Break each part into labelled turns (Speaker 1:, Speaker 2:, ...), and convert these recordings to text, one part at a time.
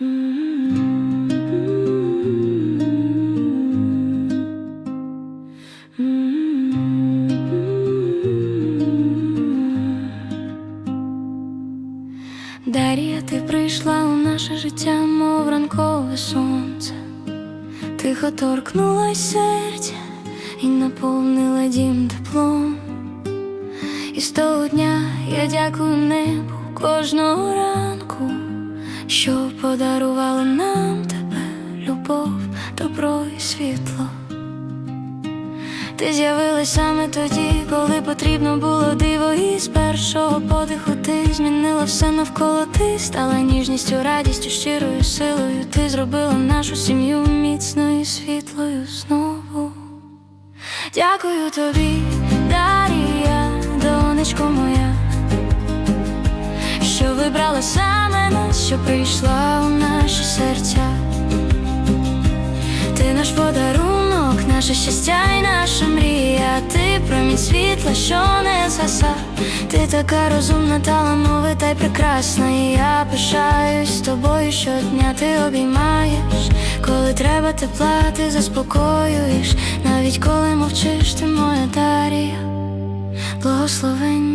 Speaker 1: Дар'я, ти прийшла у наше життя, мов ранкове сонце, тихо торкнулась серця і наповнила дім теплом. І з того дня я дякую небу кожного ранку, що подарувало нам тебе любов, добро і світло. Ти з'явилась саме тоді, коли потрібно було диво, і з першого подиху ти змінила все навколо ти стала ніжністю, радістю, щирою силою. Ти зробила нашу сім'ю міцною, світлою знову. Дякую тобі, Дарія, донечко моя, що вибрала нас, що прийшла у наші серця. Ти наш подарунок, наше щастя і наша мрія. Ти промінь світла, що не згаса. Ти така розумна, талановита й прекрасна. І я пишаюсь тобою щодня. Ти обіймаєш, коли треба тепла, ти заспокоюєш, навіть коли мовчиш, ти моя Дарія, благословення.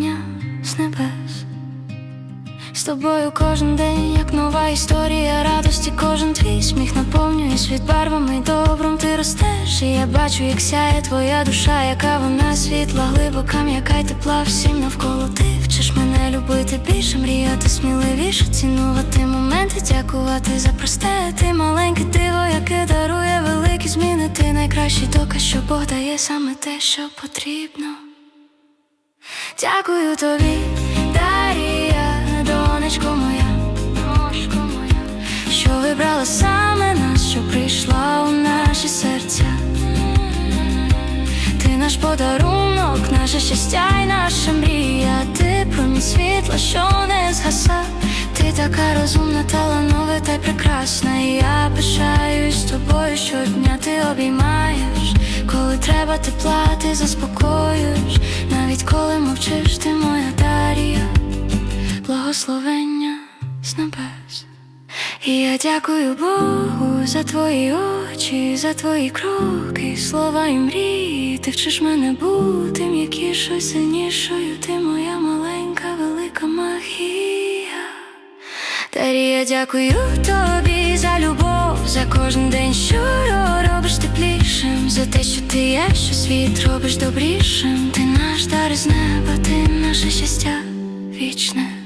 Speaker 1: З тобою кожен день, як нова історія радості, кожен твій сміх наповнює світ барвами добром ти ростеш. І я бачу, як сяє твоя душа, яка вона світла, глибока, м'яка й тепла всім навколо ти вчиш мене любити більше, мріяти сміливіше, цінувати моменти, дякувати за просте. Ти маленьке диво, яке дарує великі зміни. Ти найкращий доказ, що Бог дає саме те, що потрібно. Дякую тобі, донечко моя, донечко моя, що вибрала саме нас, що прийшла у наші серця. Ти наш подарунок, наше щастя і наша мрія. Ти промінь світла, що не згаса. Ти така розумна, талановита й прекрасна. І я пишаюсь тобою щодня ти обіймаєш. Коли треба тепла, ти заспокоюєш. Навіть коли мовчиш, ти моя Дарія, благословення з. І я дякую Богу за твої очі, за твої кроки, слова і мрії. Ти вчиш мене бути м'якішою, сильнішою. Ти моя маленька, велика магія. Дарія, дякую тобі за любов, за кожен день, що робиш теплішим, за те, що ти є, що світ робиш добрішим. Ти наш дар із неба, ти наше щастя вічне.